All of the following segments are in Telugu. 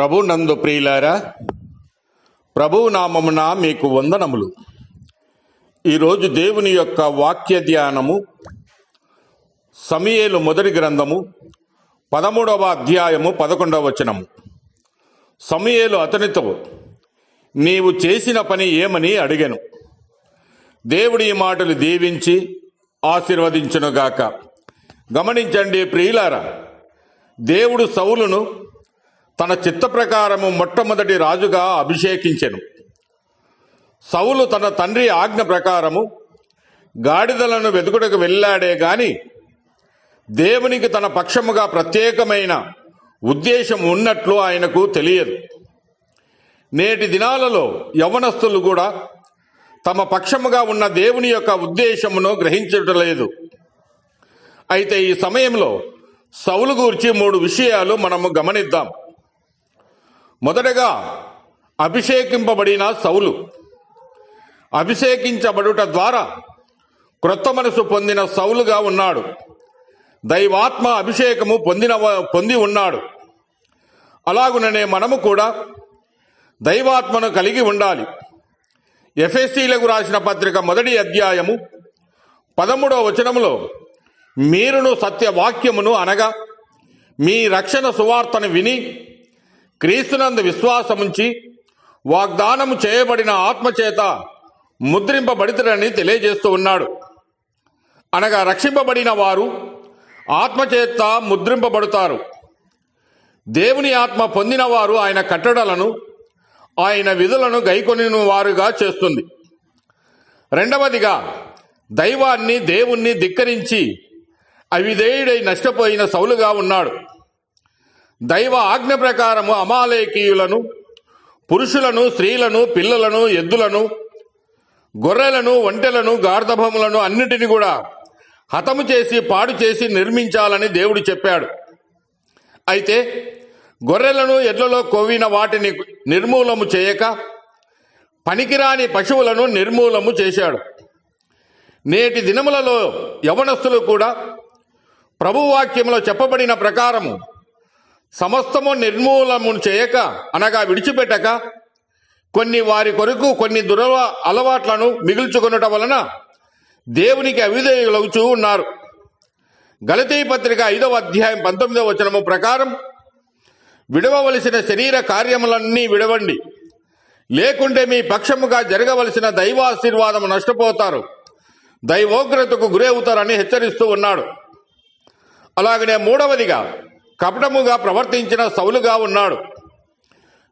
ప్రభు నందు ప్రియులారా ప్రభు నామమున మీకు వందనములు. ఈరోజు దేవుని యొక్క వాక్య ధ్యానము సమయేలు మొదటి గ్రంథము పదమూడవ అధ్యాయము పదకొండవ వచనము. సమయేలు అతనితో నీవు చేసిన పని ఏమని అడిగాను. దేవుడి ఈ మాటలు దీవించి ఆశీర్వదించునుగాక. గమనించండి ప్రియులారా దేవుడు సౌలును తన చిత్త ప్రకారము మొట్టమొదటి రాజుగా అభిషేకించెను. సౌలు తన తండ్రి ఆజ్ఞ ప్రకారము గాడిదలను వెతుకుటకు వెళ్ళాడే గాని దేవునికి తన పక్షముగా ప్రత్యేకమైన ఉద్దేశం ఉన్నట్లు ఆయనకు తెలియదు. నేటి దినాలలో యవనస్తులు కూడా తమ పక్షముగా ఉన్న దేవుని యొక్క ఉద్దేశమును గ్రహించటలేదు. అయితే ఈ సమయంలో సౌలు గూర్చి మూడు విషయాలు మనము గమనిద్దాం. మొదటగా అభిషేకింపబడిన సౌలు. అభిషేకించబడుట ద్వారా క్రొత్త మనసు పొందిన సౌలుగా ఉన్నాడు. దైవాత్మ అభిషేకము పొందిన పొంది ఉన్నాడు. అలాగుననే మనము కూడా దైవాత్మను కలిగి ఉండాలి. ఎఫ్ఎస్సీలకు రాసిన పత్రిక మొదటి అధ్యాయము పదమూడవ వచనములో మీరును సత్యవాక్యమును అనగా మీ రక్షణ సువార్తను విని క్రీస్తునందు విశ్వాసముంచి వాగ్దానము చేయబడిన ఆత్మచేత ముద్రింపబడితరని తెలియజేస్తూ ఉన్నాడు. అనగా రక్షింపబడిన వారు ఆత్మచేత ముద్రింపబడతారు. దేవుని ఆత్మ పొందిన వారు ఆయన కట్టడలను ఆయన విధులను గైకొని వారుగా చేస్తుంది. రెండవదిగా దైవాన్ని దేవుణ్ణి ధిక్కరించి అవిధేయుడై నష్టపోయిన సౌలుగా ఉన్నాడు. దైవ ఆజ్ఞ ప్రకారము అమాలేకీయులను పురుషులను స్త్రీలను పిల్లలను ఎద్దులను గొర్రెలను ఒంటెలను గార్ధభములను అన్నిటిని కూడా హతము చేసి పాడు చేసి నిర్మించాలని దేవుడు చెప్పాడు. అయితే గొర్రెలను ఎడ్లలో కొవ్విన వాటిని నిర్మూలము చేయక పనికిరాని పశువులను నిర్మూలము చేశాడు. నేటి దినములలో యవనస్తులు కూడా ప్రభువాక్యంలో చెప్పబడిన ప్రకారము సమస్తము నిర్మూలము చేయక అనగా విడిచిపెట్టక కొన్ని వారి కొరకు కొన్ని దురవ అలవాట్లను మిగుల్చుకొనుట వలన దేవునికి అవిధేయులవుచూ ఉన్నారు. గలతీ పత్రిక ఐదవ అధ్యాయం పంతొమ్మిదవ వచనము ప్రకారం విడవవలసిన శరీర కార్యములన్నీ విడవండి. లేకుంటే మీ పక్షముగా జరగవలసిన దైవాశీర్వాదము నష్టపోతారు. దైవోగ్రతకు గురవుతారని హెచ్చరిస్తూ ఉన్నాడు. అలాగనే మూడవదిగా కపటముగా ప్రవర్తించిన సౌలుగా ఉన్నాడు.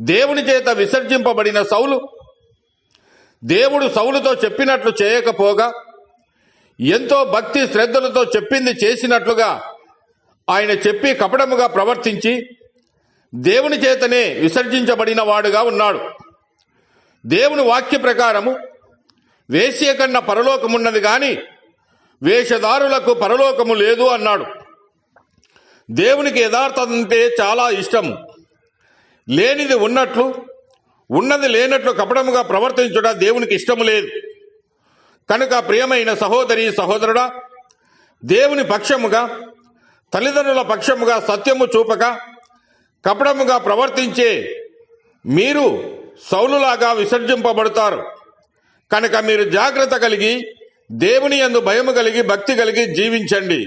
దేవుని చేత విసర్జింపబడిన సౌలు దేవుడు సౌలుతో చెప్పినట్లు చేయకపోగా ఎంతో భక్తి శ్రద్ధలతో చెప్పింది చేసినట్లుగా ఆయన చెప్పి కపటముగా ప్రవర్తించి దేవుని చేతనే విసర్జించబడిన వాడుగా ఉన్నాడు. దేవుని వాక్య ప్రకారము వేశ్య కన్నా పరలోకమున్నది గాని వేషధారులకు పరలోకము లేదు అన్నాడు. దేవునికి యథార్థత అంటే చాలా ఇష్టం. లేనిది ఉన్నట్లు ఉన్నది లేనట్లు కపటముగా ప్రవర్తించుట దేవునికి ఇష్టము లేదు. కనుక ప్రియమైన సహోదరి సహోదరుడా దేవుని పక్షముగా తల్లిదండ్రుల పక్షముగా సత్యము చూపక కపటముగా ప్రవర్తించే మీరు సౌలులాగా విసర్జింపబడతారు. కనుక మీరు జాగ్రత్త కలిగి దేవుని యందు భయము కలిగి భక్తి కలిగి జీవించండి.